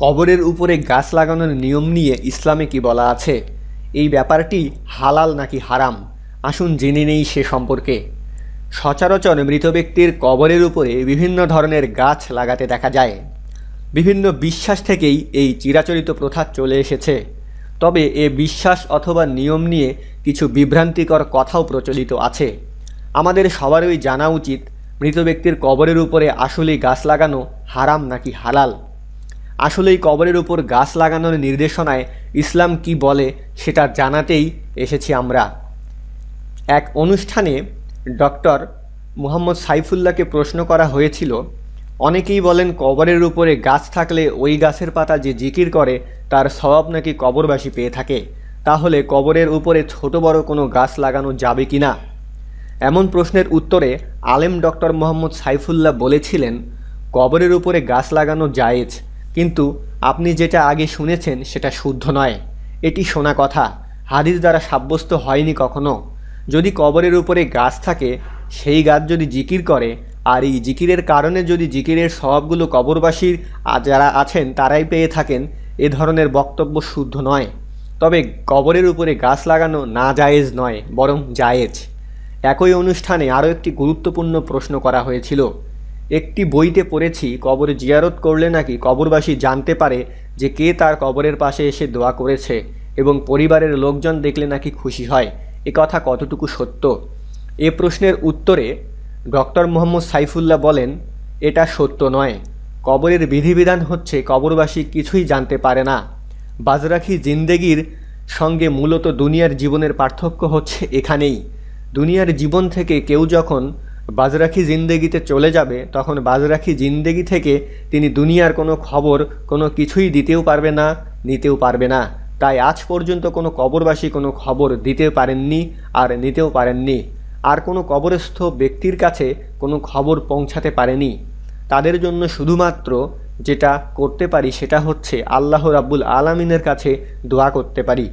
কবরের উপরে গাছ লাগানোর নিয়ম নিয়ে ইসলামে কি বলা আছে? এই ব্যাপারটি হালাল নাকি হারাম? আসুন জেনে নেই সে সম্পর্কে। সচরাচর মৃত ব্যক্তির কবরের উপরে বিভিন্ন ধরনের গাছ লাগাতে দেখা যায়। বিভিন্ন বিশ্বাস থেকেই এই চিরাচরিত প্রথা চলে এসেছে। তবে এ বিশ্বাস অথবা নিয়ম নিয়ে কিছু বিভ্রান্তিকর কথাও প্রচলিত আছে। আমাদের সবারই জানা উচিত, মৃত ব্যক্তির কবরের উপরে আসলে গাছ লাগানো হারাম নাকি হালাল। আসলেই কবরের উপর গাছ লাগানোর নির্দেশনায় ইসলাম কি বলে সেটা জানাতেই এসেছি আমরা। এক অনুষ্ঠানে ডক্টর মুহাম্মদ সাইফুল্লাহকে প্রশ্ন করা হয়েছিল, অনেকেই বলেন কবরের উপরে গাছ থাকলে ওই গাছের পাতা যে জিকির করে তার স্বভাব নাকি কবরবাসী পেয়ে থাকে। তাহলে কবরের উপরে ছোট বড় কোনো গাছ লাগানো যাবে কি না এমন প্রশ্নের উত্তরে আলেম ডক্টর মোহাম্মদ সাইফুল্লাহ বলেছিলেন, কবরের উপরে গাছ লাগানো জায়েজ কিন্তু আপনি যেটা আগে শুনেছেন সেটা শুদ্ধ নয়। এটি শোনা কথা। হাদিস দ্বারা সাব্যস্ত হয়নি কখনো। যদি কবরের উপরে গাছ থাকে, সেই গাছ যদি জিকির করে, আর এই জিকিরের কারণে যদি জিকিরের স্বভাবগুলো কবরবাসীর যারা আছেন তারাই পেয়ে থাকেন, এ ধরনের বক্তব্য শুদ্ধ নয়। তবে কবরের উপরে গাছ লাগানো না জায়েজ নয়, বরং জায়েজ। একই অনুষ্ঠানে আরও একটি গুরুত্বপূর্ণ প্রশ্ন করা হয়েছিল। একটি বইতে পড়েছি, কবরে জিয়ারত করলে নাকি কবরবাসী জানতে পারে যে কে তার কবরের পাশে এসে দোয়া করেছে এবং পরিবারের লোকজন দেখলে নাকি খুশি হয়। এ কথা কতটুকু সত্য? এ প্রশ্নের উত্তরে ডক্টর মোহাম্মদ সাইফুল্লাহ বলেন, এটা সত্য নয়। কবরের বিধিবিধান হচ্ছে কবরবাসী কিছুই জানতে পারে না। বাজরাখি জিন্দেগির সঙ্গে মূলত দুনিয়ার জীবনের পার্থক্য হচ্ছে এখানেই। দুনিয়ার জীবন থেকে কেউ যখন বাজরাখি জিন্দেগিতে চলে যাবে, তখন বাজরাখি জিন্দেগি থেকে তিনি দুনিয়ার কোনো খবর, কোনো কিছুই দিতেও পারবে না, নিতেও পারবে না। তাই আজ পর্যন্ত কোনো কবরবাসী কোনো খবর দিতে পারেননি আর নিতেও পারেননি। আর কোনো কবরস্থ ব্যক্তির কাছে কোনো খবর পৌঁছাতে পারেনি। তাদের জন্য শুধুমাত্র যেটা করতে পারি সেটা হচ্ছে আল্লাহ রাব্বুল আলমিনের কাছে দোয়া করতে পারি।